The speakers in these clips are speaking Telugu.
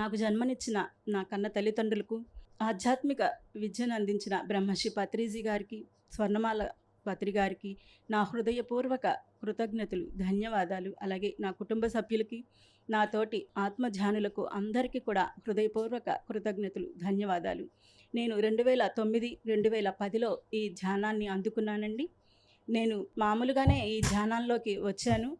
నాకు జన్మనిచ్చిన నా కన్న తల్లిదండ్రులకు ఆధ్యాత్మిక విద్యను అందించిన బ్రహ్మశ్రీ పత్రిజీ గారికి స్వర్ణమాల పత్రి గారికి నా హృదయపూర్వక కృతజ్ఞతలు ధన్యవాదాలు. అలాగే నా కుటుంబ సభ్యులకి నా తోటి ఆత్మధ్యానులకు అందరికీ కూడా హృదయపూర్వక కృతజ్ఞతలు ధన్యవాదాలు. నేను రెండు వేల తొమ్మిది రెండు వేల పదిలో ఈ ధ్యానాన్ని అందుకున్నానండి. నేను మామూలుగానే ఈ ధ్యానంలోకి వచ్చాను.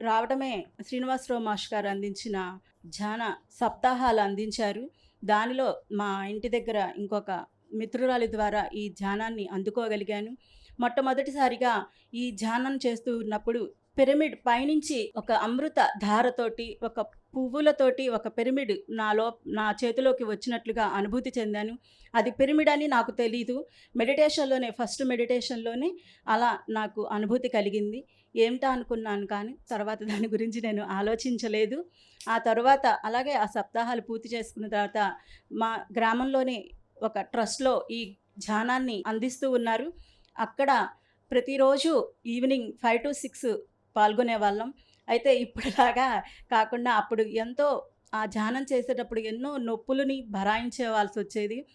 రావడమే శ్రీనివాసరావు మాష్ గారు అందించిన ధ్యాన సప్తాహాలు అందించారు. దానిలో మా ఇంటి దగ్గర ఇంకొక మిత్రురాలి ద్వారా ఈ ధ్యానాన్ని అందుకోగలిగాను. మొట్టమొదటిసారిగా ఈ ధ్యానం చేస్తూ ఉన్నప్పుడు పిరమిడ్ పైనుంచి ఒక అమృత ధారతోటి ఒక పువ్వులతోటి ఒక పిరమిడ్ నాలో నా చేతిలోకి వచ్చినట్లుగా అనుభూతి చెందాను. అది పిరమిడ్ అని నాకు తెలీదు. మెడిటేషన్లోనే ఫస్ట్ మెడిటేషన్లోనే అలా నాకు అనుభూతి కలిగింది. ఏమిటా అనుకున్నాను కానీ తర్వాత దాని గురించి నేను ఆలోచించలేదు. ఆ తర్వాత అలాగే ఆ సప్తాహాలు పూర్తి చేసుకున్న తర్వాత మా గ్రామంలోనే ఒక ట్రస్ట్లో ఈ ధ్యానాన్ని అందిస్తూ ఉన్నారు. అక్కడ ప్రతిరోజు ఈవినింగ్ ఫైవ్ టు సిక్స్ పాల్గొనే వాళ్ళం. అయితే ఇప్పుడులాగా కాకుండా అప్పుడు ఎంతో ఆ ధ్యానం చేసేటప్పుడు ఎన్నో నొప్పులని భరాయించేవాల్సి వచ్చేది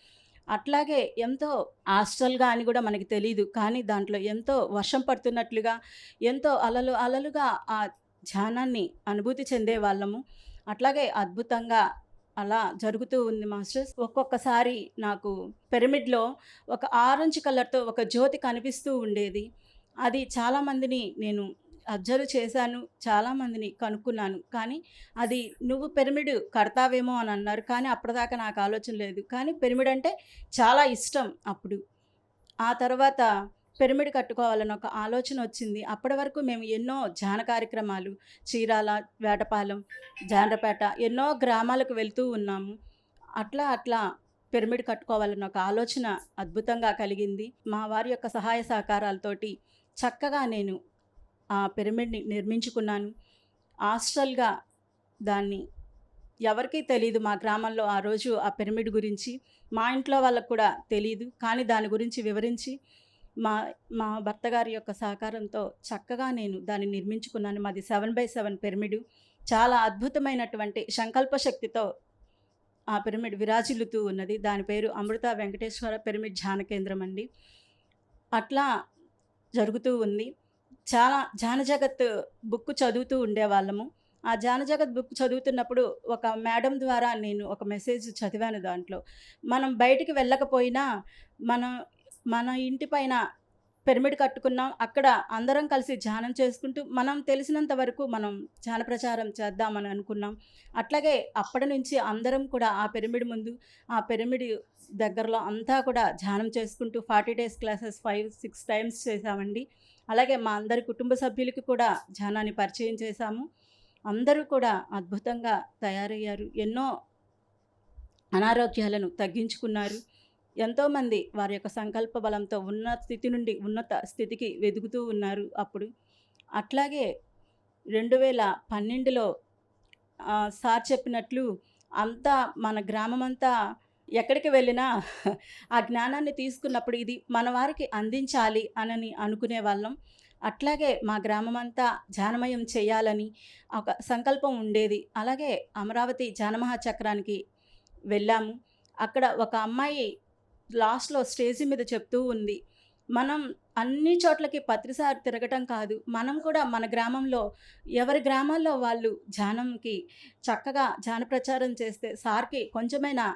అట్లాగే ఎంతో హాస్టల్గా అని కూడా మనకి తెలియదు కానీ దాంట్లో ఎంతో వర్షం పడుతున్నట్లుగా ఎంతో అలలు అలలుగా ఆ ధ్యానాన్ని అనుభూతి చెందే వాళ్ళము. అట్లాగే అద్భుతంగా అలా జరుగుతూ ఉంది మాస్టర్స్. ఒక్కొక్కసారి నాకు పిరమిడ్లో ఒక ఆరెంజ్ కలర్తో ఒక జ్యోతి కనిపిస్తూ ఉండేది. అది చాలామందిని నేను అబ్జర్వ్ చేశాను చాలామందిని కనుక్కున్నాను. కానీ అది నువ్వు పిరమిడ్ కడతావేమో అని అన్నారు. కానీ అప్పటిదాకా నాకు ఆలోచన లేదు. కానీ పిరమిడ్ అంటే చాలా ఇష్టం అప్పుడు. ఆ తర్వాత పిరమిడ్ కట్టుకోవాలని ఒక ఆలోచన వచ్చింది. అప్పటి వరకు మేము ఎన్నో ధ్యాన కార్యక్రమాలు చీరాల వేటపాలెం జాండ్రపేట ఎన్నో గ్రామాలకు వెళ్తూ ఉన్నాము. అట్లా అట్లా పిరమిడ్ కట్టుకోవాలన్న ఒక ఆలోచన అద్భుతంగా కలిగింది. మా వారి యొక్క సహాయ సహకారాలతోటి చక్కగా నేను ఆ పిరమిడ్ని నిర్మించుకున్నాను. హాస్టల్గా దాన్ని ఎవరికీ తెలియదు మా గ్రామంలో ఆ రోజు ఆ పిరమిడ్ గురించి. మా ఇంట్లో వాళ్ళకు కూడా తెలియదు కానీ దాని గురించి వివరించి మా మా భర్త గారి యొక్క సహకారంతో చక్కగా నేను దాన్ని నిర్మించుకున్నాను. మాది సెవెన్ బై సెవెన్ పిరమిడ్. చాలా అద్భుతమైనటువంటి సంకల్ప శక్తితో ఆ పిరమిడ్ విరాజిల్లుతూ ఉన్నది. దాని పేరు అమృత వెంకటేశ్వర పిరమిడ్ ధ్యాన కేంద్రం అండి. అట్లా జరుగుతూ ఉంది. చాలా జానజగత్ బుక్ చదువుతూ ఉండేవాళ్ళము. ఆ జానజగత్ జగత్ బుక్ చదువుతున్నప్పుడు ఒక మేడం ద్వారా నేను ఒక మెసేజ్ చదివాను దాంట్లో. మనం బయటికి వెళ్ళకపోయినా మన మన ఇంటి పైన పిరమిడ్ కట్టుకున్నాం అక్కడ అందరం కలిసి ధ్యానం చేసుకుంటూ మనం తెలిసినంత వరకు మనం ధ్యాన ప్రచారం చేద్దామని అనుకున్నాం. అట్లాగే అప్పటి నుంచి అందరం కూడా ఆ పిరమిడ్ ముందు ఆ పిరమిడ్ దగ్గరలో అంతా కూడా ధ్యానం చేసుకుంటూ forty days classes five six times చేసామండి. అలాగే మా అందరి కుటుంబ సభ్యులకి కూడా ధ్యానాన్ని పరిచయం చేశాము. అందరూ కూడా అద్భుతంగా తయారయ్యారు. ఎన్నో అనారోగ్యాలను తగ్గించుకున్నారు. ఎంతోమంది వారి యొక్క సంకల్ప బలంతో ఉన్న స్థితి నుండి ఉన్నత స్థితికి వెదుగుతూ ఉన్నారు అప్పుడు. అట్లాగే రెండు వేల పన్నెండులో సార్ చెప్పినట్లు అంతా మన గ్రామం అంతా ఎక్కడికి వెళ్ళినా ఆ జ్ఞానాన్ని తీసుకున్నప్పుడు ఇది మన వారికి అందించాలి అనని అనుకునే వాళ్ళం. అట్లాగే మా గ్రామం అంతా జానమయం చేయాలని ఒక సంకల్పం ఉండేది. అలాగే అమరావతి జానమహా చక్రానికి వెళ్ళాము. అక్కడ ఒక అమ్మాయి లాస్ట్లో స్టేజి మీద చెప్తూ ఉంది. మనం అన్ని చోట్లకి పత్రిసారి తిరగటం కాదు. మనం కూడా మన గ్రామంలో ఎవరి గ్రామాల్లో వాళ్ళు ధ్యానంకి చక్కగా జాన ప్రచారం చేస్తే సార్కి కొంచెమైనా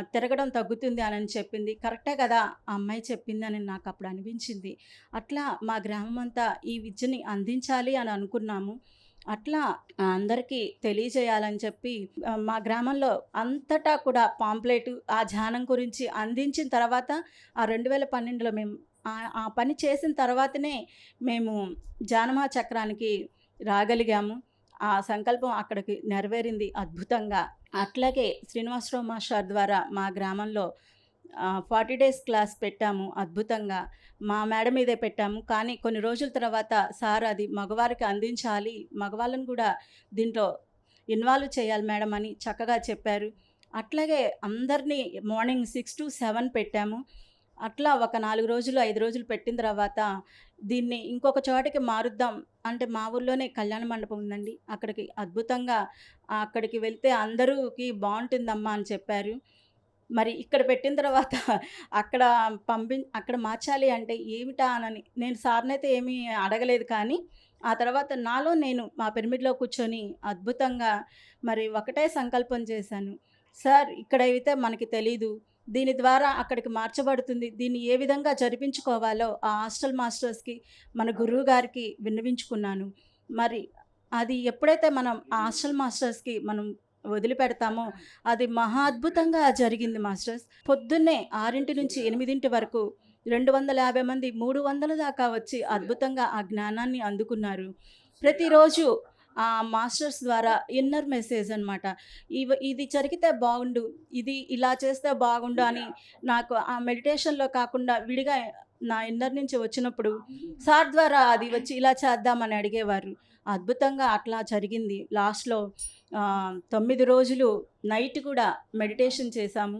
తిరగడం తగ్గుతుంది అని చెప్పింది. కరెక్టే కదా ఆ అమ్మాయి చెప్పింది అని నాకు అప్పుడు అనిపించింది. అట్లా మా గ్రామం అంతా ఈ విద్యని అందించాలి అని అనుకున్నాము. అట్లా అందరికీ తెలియజేయాలని చెప్పి మా గ్రామంలో అంతటా కూడా పాంప్లెట్ ఆ ధ్యానం గురించి అందించిన తర్వాత ఆ రెండు వేల పన్నెండులో మేము ఆ- ఆ పని చేసిన తర్వాతనే మేము జానమా చక్రానికి రాగలిగాము. ఆ సంకల్పం అక్కడికి నెరవేరింది అద్భుతంగా. అట్లాగే శ్రీనివాసరావు మాస్టర్ ద్వారా మా గ్రామంలో ఫార్టీ డేస్ క్లాస్ పెట్టాము అద్భుతంగా. మా మేడ మీదే పెట్టాము. కానీ కొన్ని రోజుల తర్వాత సార్ అది మగవారికి అందించాలి. మగవాళ్ళని కూడా దీంట్లో ఇన్వాల్వ్ చేయాలి మేడం అని చక్కగా చెప్పారు. అట్లాగే అందరినీ మార్నింగ్ సిక్స్ టు సెవెన్ పెట్టాము. అట్లా ఒక నాలుగు రోజులు, ఐదు రోజులు పెట్టిన తర్వాత దీన్ని ఇంకొక చోటకి మారుద్దాం అంటే మా ఊర్లోనే కళ్యాణ మండపం ఉందండి. అక్కడికి అద్భుతంగా అక్కడికి వెళ్తే అందరూకి బాగుంటుందమ్మా అని చెప్పారు. మరి ఇక్కడ పెట్టిన తర్వాత అక్కడ పంపిం అక్కడ మార్చాలి అంటే ఏమిటా అనని నేను సార్‌నైతే ఏమీ అడగలేదు కానీ, ఆ తర్వాత నాలో నేను మా పిరమిడ్‌లో కూర్చొని అద్భుతంగా మరి ఒకటే సంకల్పం చేశాను. సార్ ఇక్కడైతే మనకి తెలీదు. దీని ద్వారా అక్కడికి మార్చబడుతుంది. దీన్ని ఏ విధంగా జరిపించుకోవాలో ఆ హాస్టల్ మాస్టర్స్‌కి, మన గురువు గారికి విన్నవించుకున్నాను. మరి అది ఎప్పుడైతే మనం ఆ హాస్టల్ మాస్టర్స్‌కి మనం వదిలిపెడతామో అది మహా అద్భుతంగా జరిగింది మాస్టర్స్. పొద్దున్నే ఆరింటి నుంచి ఎనిమిదింటి వరకు 250 మంది 300 దాకా వచ్చి అద్భుతంగా ఆ జ్ఞానాన్ని అందుకున్నారు. ప్రతిరోజు మాస్టర్స్ ద్వారా ఇన్నర్ మెసేజ్ అనమాట. ఇవ ఇది జరిగితే బాగుండు. ఇది ఇలా చేస్తే బాగుండు అని నాకు ఆ మెడిటేషన్‌లో కాకుండా విడిగా నా ఇన్నర్ నుంచి వచ్చినప్పుడు సార్ ద్వారా అది వచ్చి ఇలా చేద్దామని అడిగేవారు. అద్భుతంగా అట్లా జరిగింది. లాస్ట్‌లో 9 రోజులు నైట్ కూడా మెడిటేషన్ చేశాము.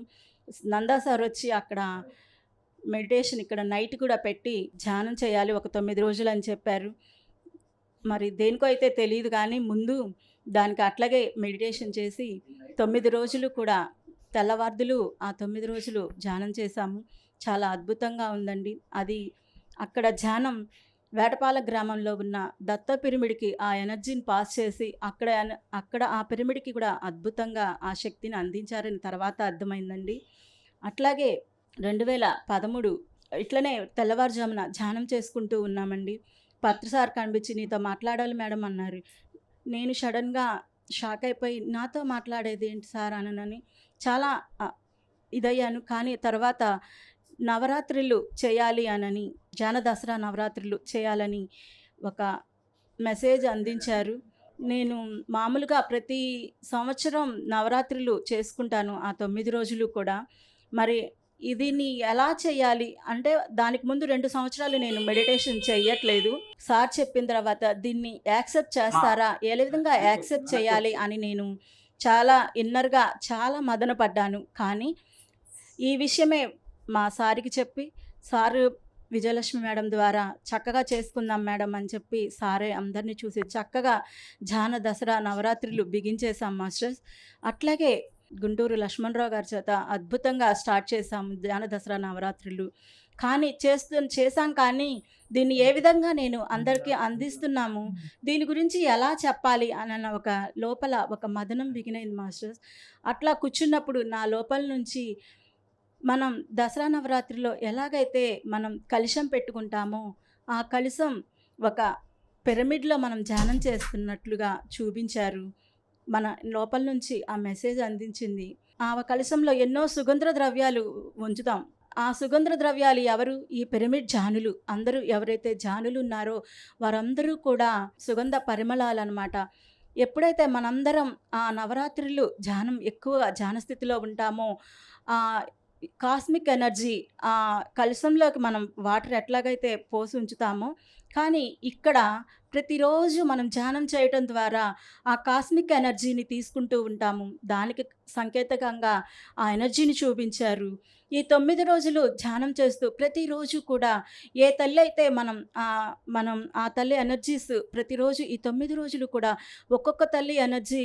నందా సార్ వచ్చి అక్కడ మెడిటేషన్ ఇక్కడ నైట్ కూడా పెట్టి ధ్యానం చేయాలి ఒక 9 రోజులు అని చెప్పారు. మరి దేనికో అయితే తెలియదు కానీ ముందు దానికి అట్లాగే మెడిటేషన్ చేసి తొమ్మిది రోజులు కూడా తెల్లవార్దులు ఆ తొమ్మిది రోజులు ధ్యానం చేశాము. చాలా అద్భుతంగా ఉందండి. అది అక్కడ ధ్యానం వేటపాల గ్రామంలో ఉన్న దత్త పిరమిడ్‌కి ఆ ఎనర్జీని పాస్ చేసి అక్కడ అక్కడ ఆ పిరమిడ్‌కి కూడా అద్భుతంగా ఆ శక్తిని అందించారని తర్వాత అర్థమైందండి. అట్లాగే 2013 ఇట్లనే తెల్లవారుజామున ధ్యానం చేసుకుంటూ ఉన్నామండి. పత్రి సార్ కనిపించి "నీతో మాట్లాడాలి మేడం" అన్నారు. నేను సడన్గా షాక్ అయిపోయి నాతో మాట్లాడేది ఏంటి సార్ అననని చాలా ఇదయ్యాను. కానీ తర్వాత నవరాత్రులు చేయాలి అనని జాన దసరా నవరాత్రులు చేయాలని ఒక మెసేజ్ అందించారు. నేను మామూలుగా ప్రతి సంవత్సరం నవరాత్రులు చేసుకుంటాను. ఆ తొమ్మిది రోజులు కూడా. మరి దీన్ని ఎలా చేయాలి అంటే దానికి ముందు రెండు సంవత్సరాలు నేను మెడిటేషన్ చేయట్లేదు సార్ చెప్పిన తర్వాత దీన్ని యాక్సెప్ట్ చేస్తారా? ఏ విధంగా యాక్సెప్ట్ చేయాలి అని నేను చాలా ఇన్నర్‌గా చాలా మదన పడ్డాను. కానీ ఈ విషయమే మా సార్‌కి చెప్పి సారు విజయలక్ష్మి మేడం ద్వారా చక్కగా చేసుకుందాం మేడం అని చెప్పి సారే అందరిని చూసి చక్కగా జాన దసరా నవరాత్రులు బిగించేశాం మాస్టర్స్. అట్లాగే గుంటూరు లక్ష్మణరావు గారి చేత అద్భుతంగా స్టార్ట్ చేశాము ధ్యాన దసరా నవరాత్రులు. కానీ చేస్తు చేశాం కానీ దీన్ని ఏ విధంగా నేను అందరికీ అందిస్తున్నాము, దీని గురించి ఎలా చెప్పాలి అనన్న ఒక లోపల ఒక మదనం బిగినైంది మాస్టర్స్. అట్లా కూర్చున్నప్పుడు నా లోపల నుంచి మనం దసరా నవరాత్రిలో ఎలాగైతే మనం కలుషం పెట్టుకుంటామో, ఆ కలుషం ఒక పిరమిడ్‌లో మనం ధ్యానం చేస్తున్నట్లుగా చూపించారు. మన లోపల నుంచి ఆ మెసేజ్ అందించింది. ఆ కలశంలో ఎన్నో సుగంధ ద్రవ్యాలు ఉంచుతాం. ఆ సుగంధ ద్రవ్యాలు ఎవరు? ఈ పిరమిడ్ జానులు అందరూ ఎవరైతే జానులు ఉన్నారో వారందరూ కూడా సుగంధ పరిమళాలన్నమాట ఎప్పుడైతే మనందరం ఆ నవరాత్రులు ధ్యానం ఎక్కువగా ధ్యాన స్థితిలో ఉంటామో ఆ కాస్మిక్ ఎనర్జీ ఆ కలశంలోకి మనం వాటర్ ఎట్లాగైతే పోసి ఉంచుతామో, కానీ ఇక్కడ ప్రతిరోజు మనం ధ్యానం చేయటం ద్వారా ఆ కాస్మిక్ ఎనర్జీని తీసుకుంటూ ఉంటాము. దానికి సంకేతకంగా ఆ ఎనర్జీని చూపించారు. ఈ తొమ్మిది రోజులు ధ్యానం చేస్తూ ప్రతిరోజు కూడా ఏ తల్లి అయితే మనం మనం ఆ తల్లి ఎనర్జీస్ ప్రతిరోజు ఈ తొమ్మిది రోజులు కూడా ఒక్కొక్క తల్లి ఎనర్జీ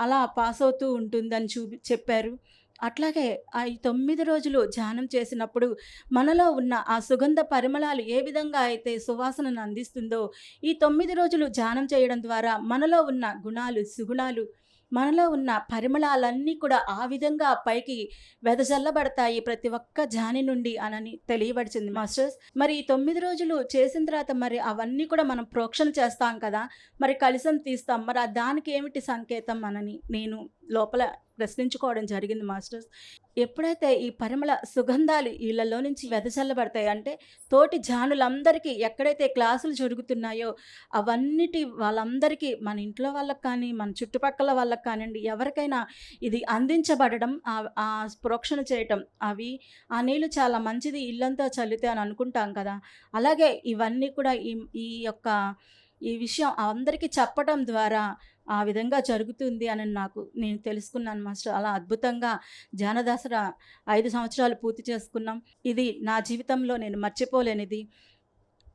అలా పాస్ అవుతూ ఉంటుందని చూపి చెప్పారు. అట్లాగే ఆ తొమ్మిది రోజులు ధ్యానం చేసినప్పుడు మనలో ఉన్న ఆ సుగంధ పరిమళాలు ఏ విధంగా అయితే సువాసనను అందిస్తుందో, ఈ తొమ్మిది రోజులు ధ్యానం చేయడం ద్వారా మనలో ఉన్న గుణాలు, సుగుణాలు మనలో ఉన్న పరిమళాలన్నీ కూడా ఆ విధంగా పైకి వెదజల్లబడతాయి ప్రతి ఒక్క జాని నుండి అనని తెలియబడిచింది మాస్టర్స్. మరి తొమ్మిది రోజులు చేసిన తర్వాత మరి అవన్నీ కూడా మనం ప్రోక్షణ చేస్తాం కదా! మరి కలిసం తీస్తాం. మరి దానికి ఏమిటి సంకేతం అనని నేను లోపల ప్రశ్నించుకోవడం జరిగింది మాస్టర్స్. ఎప్పుడైతే ఈ పరిమళ సుగంధాలు వీళ్ళలో నుంచి వెదజల్లబడతాయి అంటే తోటి జానులందరికీ ఎక్కడైతే క్లాసులు జరుగుతున్నాయో అవన్నిటి వాళ్ళందరికీ మన ఇంట్లో వాళ్ళకి కానీ, మన చుట్టుపక్కల వాళ్ళకి కానివ్వండి ఎవరికైనా ఇది అందించబడడం ఆ ప్రోక్షణ చేయటం అవి ఆ నీళ్ళు చాలా మంచిది ఇల్లంతా చల్లితే అని అనుకుంటాం కదా! అలాగే ఇవన్నీ కూడా ఈ ఈ యొక్క ఈ విషయం అందరికీ చెప్పడం ద్వారా ఆ విధంగా జరుగుతుంది అని నాకు నేను తెలుసుకున్నాను మాస్టర్. అలా అద్భుతంగా ధ్యాన ఐదు సంవత్సరాలు పూర్తి చేసుకున్నాం. ఇది నా జీవితంలో నేను మర్చిపోలేనిది.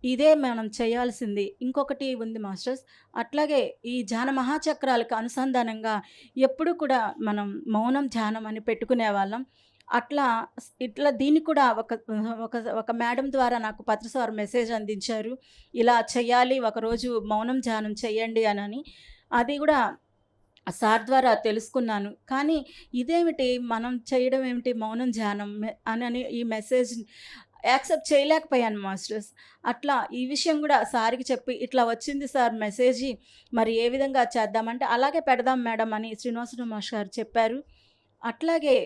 ఇదే మనం చేయాల్సింది. ఇంకొకటి ఉంది మాస్టర్స్ అట్లాగే ఈ ధ్యాన మహాచక్రాలకు అనుసంధానంగా ఎప్పుడు కూడా మనం మౌనం ధ్యానం అని పెట్టుకునే వాళ్ళం. అట్లా ఇట్లా దీన్ని కూడా ఒక ఒక ఒక మేడం ద్వారా నాకు పత్రసార్ మెసేజ్ అందించారు. ఇలా చేయాలి ఒకరోజు మౌనం ధ్యానం చేయండి అని. అది కూడా సార్ ద్వారా తెలుసుకున్నాను. కానీ ఇదేమిటి? మనం చేయడం ఏమిటి? మౌనం ధ్యానం అని అని ఈ మెసేజ్ యాక్సెప్ట్ చేయలేకపోయాను మాస్టర్స్. అట్లా ఈ విషయం కూడా సార్కి చెప్పి ఇట్లా వచ్చింది సార్ మెసేజ్ మరి ఏ విధంగా చేద్దామంటే అలాగే పెడదాం మేడం అని శ్రీనివాసరావు మాస్టర్ గారు చెప్పారు. అట్లాగే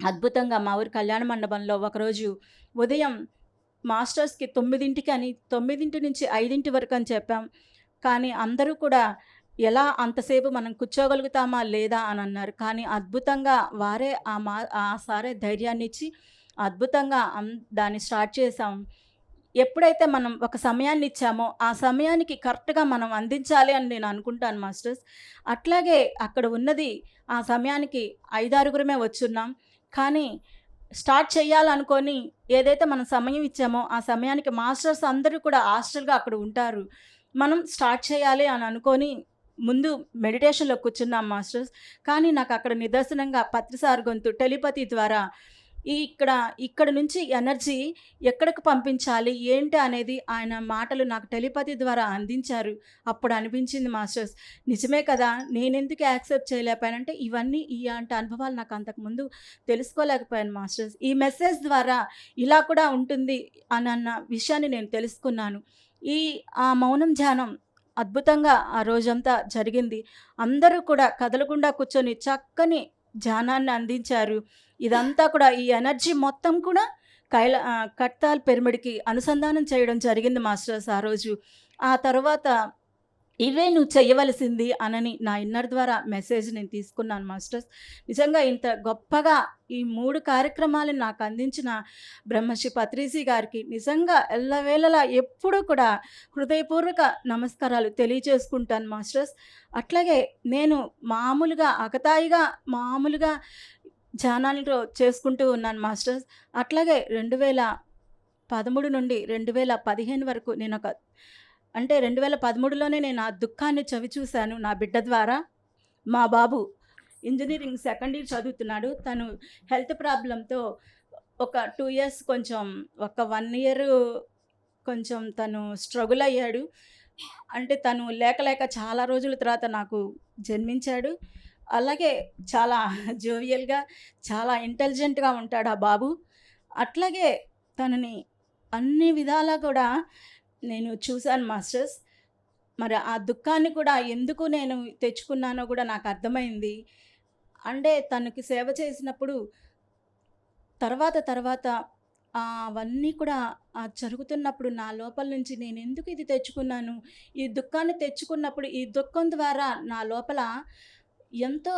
అద్భుతంగా మా ఊరి కళ్యాణ మండపంలో ఒకరోజు ఉదయం మాస్టర్స్కి తొమ్మిదింటికి అని తొమ్మిదింటి నుంచి ఐదింటి వరకు అని చెప్పాం. కానీ అందరూ కూడా ఎలా అంతసేపు మనం కూర్చోగలుగుతామా లేదా అని అన్నారు. కానీ అద్భుతంగా వారే ఆ మా ఆ సారే ధైర్యాన్ని ఇచ్చి అద్భుతంగా అం- దాన్ని స్టార్ట్ చేసాం ఎప్పుడైతే మనం ఒక సమయాన్ని ఇచ్చామో ఆ సమయానికి కరెక్ట్గా మనం అందించాలి అని నేను అనుకుంటాను మాస్టర్స్. అట్లాగే అక్కడ ఉన్నది ఆ సమయానికి ఐదారుగురమే వచ్చున్నాం. కానీ స్టార్ట్ చేయాలనుకొని ఏదైతే మనం సమయం ఇచ్చామో ఆ సమయానికి మాస్టర్స్ అందరూ కూడా హాస్టల్గా అక్కడ ఉంటారు. మనం స్టార్ట్ చేయాలి అని అనుకొని ముందు మెడిటేషన్లో కూర్చున్నాం మాస్టర్స్. కానీ నాకు అక్కడ నిదర్శనంగా పత్రిసార్ గొంతు టెలిపతి ద్వారా ఈ ఇక్కడ ఇక్కడ నుంచి ఎనర్జీ ఎక్కడికి పంపించాలి ఏంటి అనేది ఆయన మాటలు నాకు టెలిపతి ద్వారా అందించారు. అప్పుడు అనిపించింది మాస్టర్స్. నిజమే కదా నేను ఎందుకు యాక్సెప్ట్ చేయలేకపోయానంటే ఇవన్నీ ఈ అంటే అనుభవాలు నాకు అంతకుముందు తెలుసుకోలేకపోయాను మాస్టర్స్. ఈ మెసేజ్ ద్వారా ఇలా కూడా ఉంటుంది అని అన్న విషయాన్ని నేను తెలుసుకున్నాను. ఈ ఆ మౌనం ధ్యానం అద్భుతంగా ఆ రోజంతా జరిగింది. అందరూ కూడా కదలకుండా కూర్చొని చక్కని ధ్యానాన్ని అందించారు. ఇదంతా కూడా ఈ ఎనర్జీ మొత్తం కూడా కైల కట్తాల్ పిరమిడ్కి అనుసంధానం చేయడం జరిగింది మాస్టర్స్ ఆ రోజు. ఆ తర్వాత ఇవే నువ్వు చేయవలసింది అనని నా ఇన్నర్ ద్వారా మెసేజ్ నేను తీసుకున్నాను మాస్టర్స్. నిజంగా ఇంత గొప్పగా ఈ మూడు కార్యక్రమాలను నాకు అందించిన బ్రహ్మశ్రీ పత్రిజీ గారికి నిజంగా ఎల్లవేళలా ఎప్పుడూ కూడా హృదయపూర్వక నమస్కారాలు తెలియజేసుకుంటాను మాస్టర్స్. అట్లాగే నేను మామూలుగా అకతాయిగా మామూలుగా ధ్యానాలు చేసుకుంటూ ఉన్నాను మాస్టర్స్. అట్లాగే రెండు వేల పదమూడు నుండి రెండు వేల పదిహేను వరకు నేను ఒక అంటే రెండు వేల పదమూడులోనే నేను ఆ దుఃఖాన్ని చవి చూశాను నా బిడ్డ ద్వారా. మా బాబు ఇంజనీరింగ్ సెకండ్ ఇయర్ చదువుతున్నాడు. తను హెల్త్ ప్రాబ్లంతో ఒక టూ ఇయర్స్ కొంచెం ఒక వన్ ఇయర్ కొంచెం తను స్ట్రగుల్ అయ్యాడు. అంటే తను లేక లేక చాలా రోజుల తర్వాత నాకు జన్మించాడు. అలాగే చాలా జోవియల్గా చాలా ఇంటెలిజెంట్గా ఉంటాడు ఆ బాబు. అట్లాగే తనని అన్ని విధాలా కూడా నేను చూశాను మాస్టర్స్. మరి ఆ దుఃఖాన్ని కూడా ఎందుకు నేను తెచ్చుకున్నానో కూడా నాకు అర్థమైంది. అంటే తనకి సేవ చేసినప్పుడు తర్వాత తర్వాత అవన్నీ కూడా ఆ జరుగుతున్నప్పుడు నా లోపల నుంచి నేను ఎందుకు ఇది తెచ్చుకున్నాను? ఈ దుఃఖాన్ని తెచ్చుకున్నప్పుడు ఈ దుఃఖం ద్వారా నా లోపల ఎంతో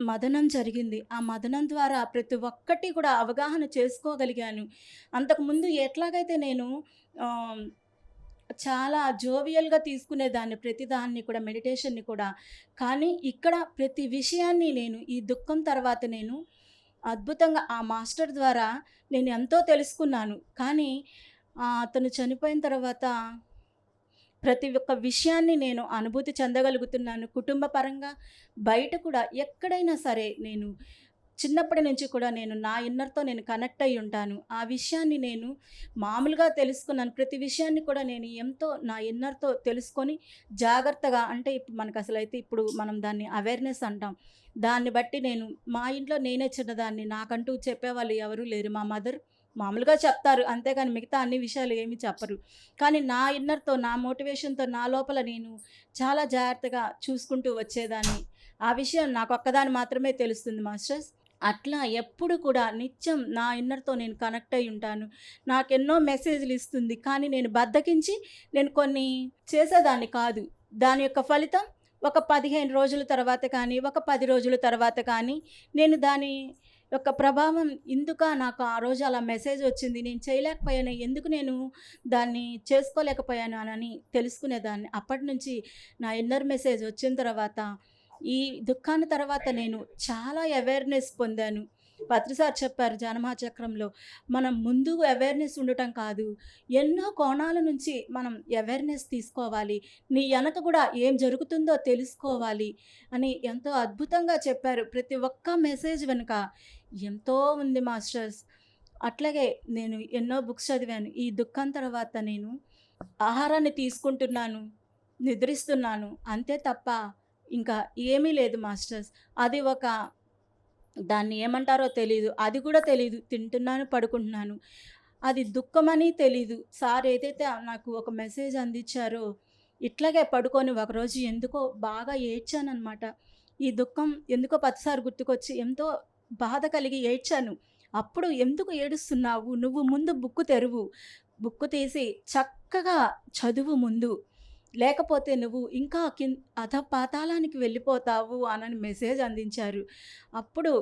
మదనం జరిగింది. ఆ మదనం ద్వారా ప్రతి ఒక్కటి కూడా అవగాహన చేసుకోగలిగాను. అంతకుముందు ఎట్లాగైతే నేను చాలా జోవియల్గా తీసుకునేదాన్ని ప్రతిదాన్ని కూడా మెడిటేషన్ని కూడా. కానీ ఇక్కడ ప్రతి విషయాన్ని నేను ఈ దుఃఖం తర్వాత నేను అద్భుతంగా ఆ మాస్టర్ ద్వారా నేను ఎంతో తెలుసుకున్నాను. కానీ అతను చనిపోయిన తర్వాత ప్రతి ఒక్క విషయాన్ని నేను అనుభూతి చెందగలుగుతున్నాను. కుటుంబ పరంగా బయట కూడా ఎక్కడైనా సరే నేను చిన్నప్పటి నుంచి కూడా నేను నా ఇన్నర్తో నేను కనెక్ట్ అయి ఉంటాను. ఆ విషయాన్ని నేను మామూలుగా తెలుసుకున్నాను. ప్రతి విషయాన్ని కూడా నేను ఎంతో నా ఇన్నర్తో తెలుసుకొని జాగ్రత్తగా అంటే ఇప్పుడు మనకు అసలు అయితే ఇప్పుడు మనం దాన్ని అవేర్నెస్ అంటాం. దాన్ని బట్టి నేను మా ఇంట్లో నేనే చిన్నదాన్ని. నాకంటూ చెప్పేవాళ్ళు ఎవరూ లేరు. మా మదర్ మామూలుగా చెప్తారు. అంతేకాని మిగతా అన్ని విషయాలు ఏమీ చెప్పరు. కానీ నా ఇన్నర్తో నా మోటివేషన్తో నా లోపల నేను చాలా జాగ్రత్తగా చూసుకుంటూ వచ్చేదాన్ని. ఆ విషయం నాకు ఒక్కదాని మాత్రమే తెలుస్తుంది మాస్టర్స్. అట్లా ఎప్పుడు కూడా నిత్యం నా ఇన్నర్తో నేను కనెక్ట్ అయి ఉంటాను. నాకు ఎన్నో మెసేజ్లు ఇస్తుంది. కానీ నేను బద్దకించి నేను కొన్ని చేసేదాన్ని కాదు. దాని యొక్క ఫలితం ఒక పదిహేను రోజుల తర్వాత కానీ ఒక పది రోజుల తర్వాత కానీ నేను దాని యొక్క ప్రభావం ఇందుక నాకు ఆ రోజు అలా మెసేజ్ వచ్చింది. నేను చేయలేకపోయాను. ఎందుకు నేను దాన్ని చేసుకోలేకపోయాను అని తెలుసుకునేదాన్ని. అప్పటి నుంచి నా ఇన్నర్ మెసేజ్ వచ్చిన తర్వాత ఈ దుఃఖాన్ని తర్వాత నేను చాలా అవేర్నెస్ పొందాను. పత్రిసార్ చెప్పారు జనమహాచక్రంలో మనం ముందు అవేర్నెస్ ఉండటం కాదు ఎన్నో కోణాల నుంచి మనం అవేర్నెస్ తీసుకోవాలి నీ వెనక కూడా ఏం జరుగుతుందో తెలుసుకోవాలి అని ఎంతో అద్భుతంగా చెప్పారు. ప్రతి ఒక్క మెసేజ్ వెనుక ఎంతో ఉంది మాస్టర్స్. అట్లాగే నేను ఎన్నో బుక్స్ చదివాను. ఈ దుఃఖం తర్వాత నేను ఆహారాన్ని తీసుకుంటున్నాను నిద్రిస్తున్నాను అంతే తప్ప ఇంకా ఏమీ లేదు మాస్టర్స్. అది ఒక దాన్ని ఏమంటారో తెలీదు. అది కూడా తెలీదు. తింటున్నాను పడుకుంటున్నాను. అది దుఃఖమని తెలీదు. సార్ ఏదైతే నాకు ఒక మెసేజ్ అందించారో ఇట్లాగే పడుకొని ఒకరోజు ఎందుకో బాగా ఏడ్చానమాట ఈ దుఃఖం ఎందుకో పతిసారి గుర్తుకొచ్చి ఎంతో బాధ కలిగి ఏడ్చాను. అప్పుడు ఎందుకు ఏడుస్తున్నావు? నువ్వు ముందు బుక్కు తెరువు. బుక్కు తీసి చక్కగా చదువు ముందు. లేకపోతే నువ్వు ఇంకా కింద అధ పాతాళానికి వెళ్ళిపోతావు అని మెసేజ్ అందించారు. అప్పుడు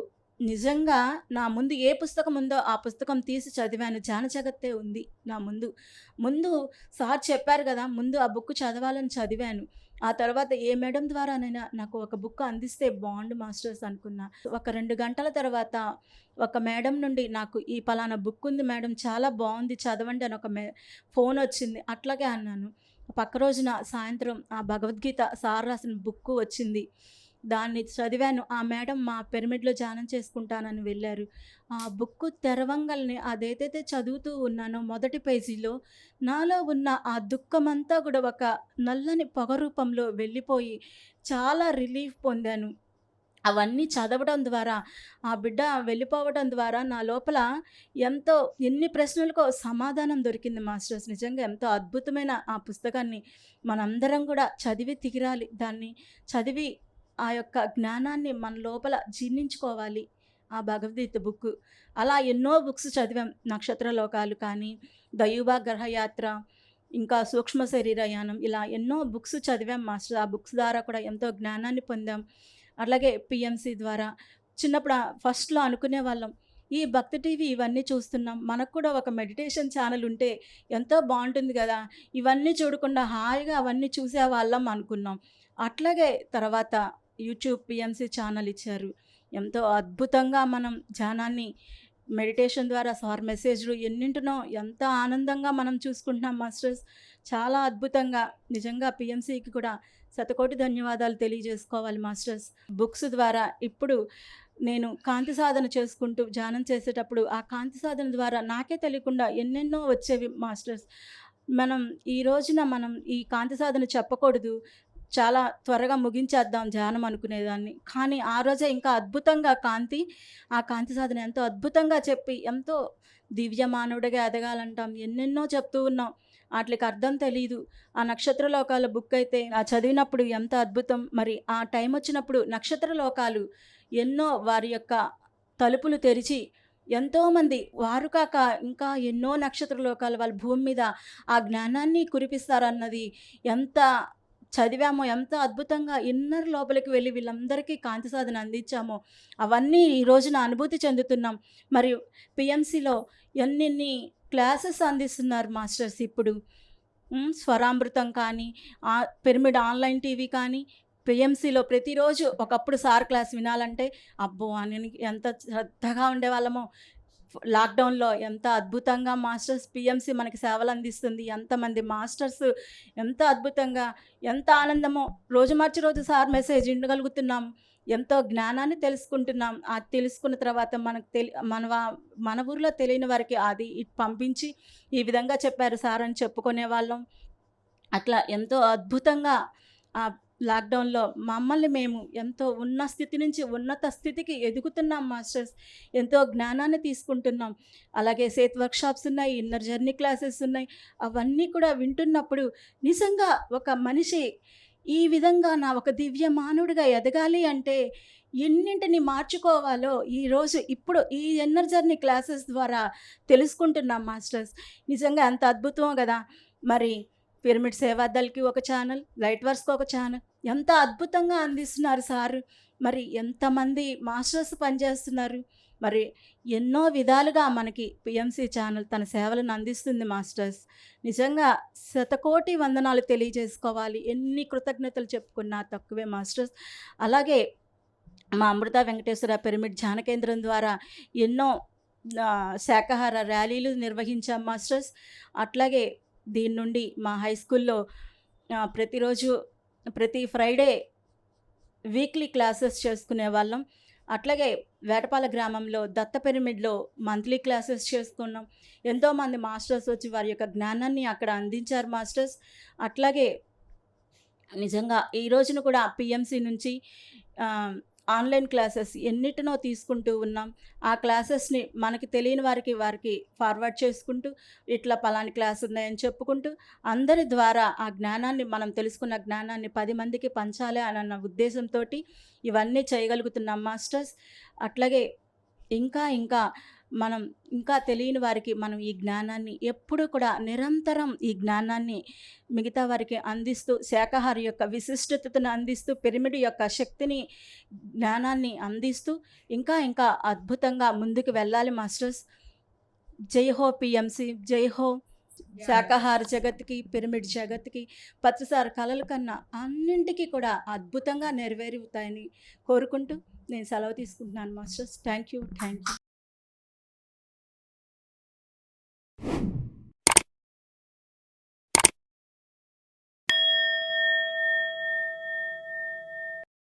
నిజంగా నా ముందు ఏ పుస్తకం ఉందో ఆ పుస్తకం తీసి చదివాను. జాన జగత్తే ఉంది నా ముందు. ముందు సార్ చెప్పారు కదా ముందు ఆ బుక్ చదవాలని చదివాను. ఆ తర్వాత ఏ మేడం ద్వారానైనా నాకు ఒక బుక్ అందిస్తే బాండ్ మాస్టర్స్ అనుకున్నా. ఒక రెండు గంటల తర్వాత ఒక మేడం నుండి నాకు ఈ పలానా బుక్ ఉంది మేడం చాలా బాగుంది చదవండి అని ఒక మే ఫోన్ వచ్చింది. అట్లాగే అన్నాను. పక్క రోజున సాయంత్రం ఆ భగవద్గీత సార్ రాసిన బుక్ వచ్చింది. దాన్ని చదివాను. ఆ మేడం మా పిరమిడ్లో ధ్యానం చేసుకుంటానని వెళ్ళారు. ఆ బుక్ తెరవంగల్ని అదేదైతే చదువుతూ ఉన్నానో మొదటి పేజీలో నాలో ఉన్న ఆ దుఃఖమంతా కూడా ఒక నల్లని పొగ రూపంలో వెళ్ళిపోయి చాలా రిలీఫ్ పొందాను. అవన్నీ చదవడం ద్వారా ఆ బిడ్డ వెళ్ళిపోవడం ద్వారా నా లోపల ఎంతో ఎన్ని ప్రశ్నలకు సమాధానం దొరికింది మాస్టర్స్. నిజంగా ఎంతో అద్భుతమైన ఆ పుస్తకాన్ని మనందరం కూడా చదివి తిగిరాలి దాన్ని చదివి ఆ యొక్క జ్ఞానాన్ని మన లోపల జీర్ణించుకోవాలి. ఆ భగవద్గీత బుక్. అలా ఎన్నో బుక్స్ చదివాం. నక్షత్ర లోకాలు కానీ దైవ గ్రహయాత్ర ఇంకా సూక్ష్మ శరీరయానం ఇలా ఎన్నో బుక్స్ చదివాం మాస్టర్ ఆ బుక్స్ ద్వారా కూడా ఎంతో జ్ఞానాన్ని పొందాం. అలాగే పిఎంసి ద్వారా చిన్నప్పుడు ఫస్ట్లో అనుకునే వాళ్ళం ఈ భక్తి టీవీ ఇవన్నీ చూస్తున్నాం మనకు కూడా ఒక మెడిటేషన్ ఛానల్ ఉంటే ఎంతో బాగుంటుంది కదా ఇవన్నీ చూడకుండా హాయిగా అవన్నీ చూసే వాళ్ళం అనుకున్నాం. అట్లాగే తర్వాత యూట్యూబ్ పిఎంసి ఛానల్ ఇచ్చారు. ఎంతో అద్భుతంగా మనం ధ్యానాన్ని మెడిటేషన్ ద్వారా సార్ మెసేజ్లు ఎన్నింటినో ఎంత ఆనందంగా మనం చూసుకుంటున్నాం మాస్టర్స్. చాలా అద్భుతంగా నిజంగా పిఎంసీకి కూడా శతకోటి ధన్యవాదాలు తెలియజేసుకోవాలి మాస్టర్స్. బుక్స్ ద్వారా ఇప్పుడు నేను కాంతి సాధన చేసుకుంటూ ధ్యానం చేసేటప్పుడు ఆ కాంతి సాధన ద్వారా నాకే తెలియకుండా ఎన్నెన్నో వచ్చేవి మాస్టర్స్. మనం ఈ రోజున మనం ఈ కాంతి సాధన చెప్పకూడదు. చాలా త్వరగా ముగించేద్దాం ధ్యానం అనుకునేదాన్ని. కానీ ఆ రోజే ఇంకా అద్భుతంగా కాంతి ఆ కాంతి సాధన ఎంతో అద్భుతంగా చెప్పి ఎంతో దివ్య మానవుడిగా ఎదగాలంటాం. ఎన్నెన్నో చెప్తూ ఉన్నాం. వాటికి అర్థం తెలియదు ఆ నక్షత్ర లోకాల బుక్ అయితే ఆ చదివినప్పుడు ఎంత అద్భుతం. మరి ఆ టైం వచ్చినప్పుడు నక్షత్ర లోకాలు ఎన్నో వారి యొక్క తలుపులు తెరిచి ఎంతోమంది వారు కాక ఇంకా ఎన్నో నక్షత్ర లోకాలు వాళ్ళ భూమి మీద ఆ జ్ఞానాన్ని కురిపిస్తారన్నది ఎంత చదివామో ఎంత అద్భుతంగా ఇన్నర్ లోపలికి వెళ్ళి వీళ్ళందరికీ కాంతి సాధన అందించామో అవన్నీ ఈ రోజున అనుభూతి చెందుతున్నాం. మరియు పిఎంసిలో ఎన్నెన్ని క్లాసెస్ అందిస్తున్నారు మాస్టర్స్ ఇప్పుడు. స్వరామృతం కానీ ఆ పిరమిడ్ ఆన్లైన్ టీవీ కానీ పిఎంసీలో ప్రతిరోజు ఒకప్పుడు సార్ క్లాస్ వినాలంటే అబ్బో అని ఎంత శ్రద్ధగా ఉండేవాళ్ళమో. లాక్డౌన్లో ఎంత అద్భుతంగా మాస్టర్స్ పిఎంసి మనకి సేవలు అందిస్తుంది. ఎంతమంది మాస్టర్స్ ఎంత అద్భుతంగా ఎంత ఆనందమో. రోజు మార్చి రోజు సార్ మెసేజ్ ఇండగలుగుతున్నాం ఎంతో జ్ఞానాన్ని తెలుసుకుంటున్నాం. అది తెలుసుకున్న తర్వాత మనకు తెలి మన మన ఊర్లో తెలియని వారికి అది పంపించి ఈ విధంగా చెప్పారు సార్ అని చెప్పుకునే వాళ్ళం. అట్లా ఎంతో అద్భుతంగా ఆ లాక్డౌన్లో మమ్మల్ని మేము ఎంతో ఉన్న స్థితి నుంచి ఉన్నత స్థితికి ఎదుగుతున్నాం మాస్టర్స్. ఎంతో జ్ఞానాన్ని తీసుకుంటున్నాం. అలాగే సేత్ వర్క్షాప్స్ ఉన్నాయి ఇన్నర్ జర్నీ క్లాసెస్ ఉన్నాయి. అవన్నీ కూడా వింటున్నప్పుడు నిజంగా ఒక మనిషి ఈ విధంగా నా ఒక దివ్య మానవుడిగా ఎదగాలి అంటే ఎన్నింటిని మార్చుకోవాలో ఈరోజు ఇప్పుడు ఈ ఎన్నర్ జర్నీ క్లాసెస్ ద్వారా తెలుసుకుంటున్నాం మాస్టర్స్. నిజంగా అంత అద్భుతం కదా! మరి పిరమిడ్ సేవాదల్కి ఒక ఛానల్ లైట్ వర్స్కి ఒక ఛానల్. ఎంత అద్భుతంగా అందిస్తున్నారు సార్! మరి ఎంతమంది మాస్టర్స్ పనిచేస్తున్నారు? మరి ఎన్నో విధాలుగా మనకి పిఎంసి ఛానల్ తన సేవలను అందిస్తుంది మాస్టర్స్. నిజంగా శతకోటి వందనాలు తెలియజేసుకోవాలి. ఎన్ని కృతజ్ఞతలు చెప్పుకున్నా తక్కువే మాస్టర్స్. అలాగే మా అమృత వెంకటేశ్వర పిరమిడ్ ధ్యాన కేంద్రం ద్వారా ఎన్నో శాఖహార శాకాహార ర్యాలీలు నిర్వహించాం మాస్టర్స్. అట్లాగే దీని నుండి మా హై స్కూల్లో ప్రతిరోజు ప్రతి ఫ్రైడే వీక్లీ క్లాసెస్ చేసుకునే వాళ్ళం. అట్లాగే వేటపాల గ్రామంలో దత్త పిరమిడ్లో మంత్లీ క్లాసెస్ చేసుకున్నాం ఎంతోమంది మాస్టర్స్ వచ్చి వారి యొక్క జ్ఞానాన్ని అక్కడ అందించారు మాస్టర్స్. అట్లాగే నిజంగా ఈ రోజున కూడా పిఎంసి నుంచి ఆన్లైన్ క్లాసెస్ ఎన్నిటినో తీసుకుంటూ ఉన్నాం. ఆ క్లాసెస్ని మనకి తెలియని వారికి వారికి ఫార్వర్డ్ చేసుకుంటూ ఇట్లా పలాని క్లాస్ ఉన్నాయని చెప్పుకుంటూ అందరి ద్వారా ఆ జ్ఞానాన్ని మనం తెలుసుకున్న జ్ఞానాన్ని పది మందికి పంచాలి అన్న ఉద్దేశంతో ఇవన్నీ చేయగలుగుతున్నాం మాస్టర్స్. అట్లాగే ఇంకా ఇంకా మనం ఇంకా తెలియని వారికి మనం ఈ జ్ఞానాన్ని ఎప్పుడూ కూడా నిరంతరం ఈ జ్ఞానాన్ని మిగతా వారికి అందిస్తూ శాకాహారి యొక్క విశిష్టతను అందిస్తూ పిరమిడ్ యొక్క శక్తిని జ్ఞానాన్ని అందిస్తూ ఇంకా ఇంకా అద్భుతంగా ముందుకు వెళ్ళాలి మాస్టర్స్. జై హో పిఎంసి జై హో శాకాహార జగత్కి పిరమిడ్ జగత్కి పచ్చసార కళల కన్నా అన్నింటికీ కూడా అద్భుతంగా నెరవేరుతాయని కోరుకుంటూ నేను సెలవు తీసుకుంటున్నాను masters. Thank you thank you